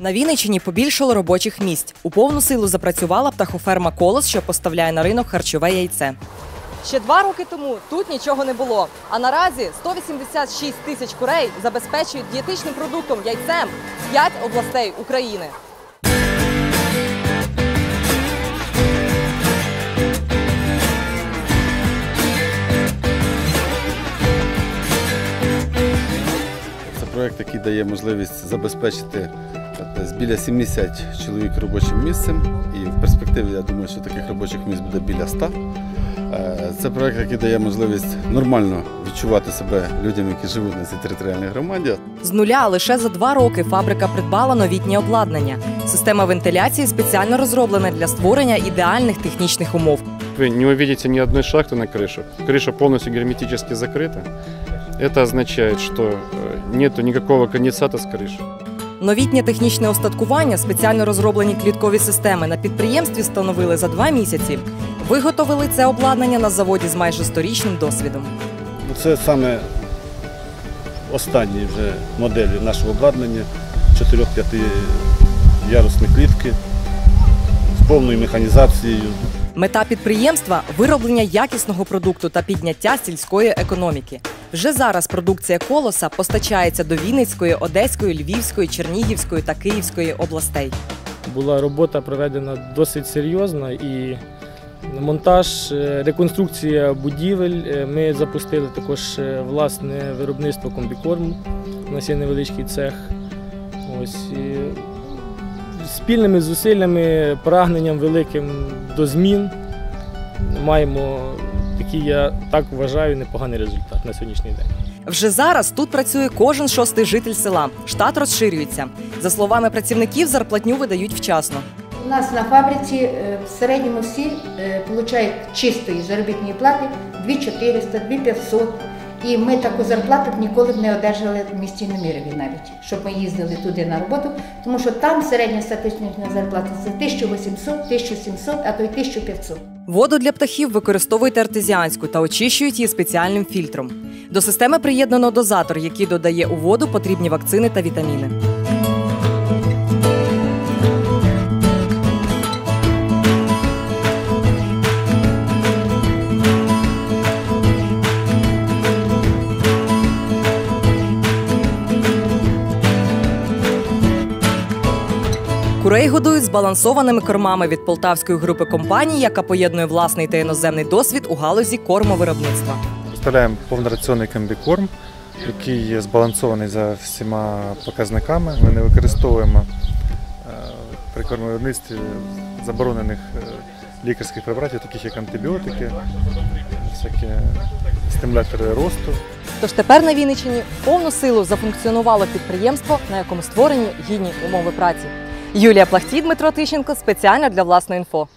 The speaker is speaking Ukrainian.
На Вінниччині побільшало робочих місць. У повну силу запрацювала птахоферма Колос, що поставляє на ринок харчове яйце. Ще два роки тому тут нічого не було. А наразі 186 тисяч курей забезпечують дієтичним продуктом яйцем 5 областей України. Це проект, який дає можливість забезпечити десь біля 70 чоловік робочим місцем. І в перспективі я думаю, що таких робочих місць буде біля 100. Е, Це проект, який дає можливість нормально відчувати себе людям, які живуть на цій територіальній громаді. З нуля лише за два роки фабрика придбала новітнє обладнання. Система вентиляції спеціально розроблена для створення ідеальних технічних умов. Вы не увидите ни одной шахты на крыше. Крыша полностью герметически закрыта. Это означает, что э, нету никакого конденсата с крыши. Новітнє технічне остаткування, спеціально розроблені кліткові системи на підприємстві встановили за два місяці. Виготовили це обладнання на заводі з майже сторічним досвідом. Ну, Це саме останні вже моделі нашого обладнання 4-5 ярусні клітки з повною механізацією. Мета підприємства вироблення якісного продукту та підняття сільської економіки. Вже зараз продукція колоса постачається до Вінницької, Одеської, Львівської, Чернігівської та Київської областей. була робота проведена досить серйозна і монтаж, е, реконструкція будівель. Е, Ми запустили також е, власне виробництво комбікорму. У нас є невеличкий цех. Ось спільними зусиллями, прагненням великим до змін маємо такий, я так вважаю, непоганий результат на сьогоднішній день. Вже зараз тут працює кожен шостий житель села. Штат розширюється. За словами працівників, зарплатню видають вчасно. У нас на фабриці е, в середньому всі отримують получають чистої заробітної плати 2400, 2500. І ми таку зарплату б ніколи б не одержали в місті Немирові навіть, щоб ми їздили туди на роботу, тому що там середня статична зарплата це 1800, 1700, а то й 1500. Воду для птахів використовують артезіанську та очищують її спеціальним фільтром. До системи приєднано дозатор, який додає у воду потрібні вакцини та вітаміни. Курей годують збалансованими кормами від полтавської групи компаній, яка поєднує власний та іноземний досвід у галузі кормовиробництва. Представляємо повнораціонний комбікорм, який є збалансований за всіма показниками. Ми не використовуємо е, при кормовиробництві заборонених е, лікарських препаратів, таких як антибіотики, всякі стимулятори росту. Тож тепер на Вінниччині повну силу зафункціонувало підприємство, на якому створені гідні умови праці. Юлія Плахтій, Дмитро Тищенко спеціально для власної інфо.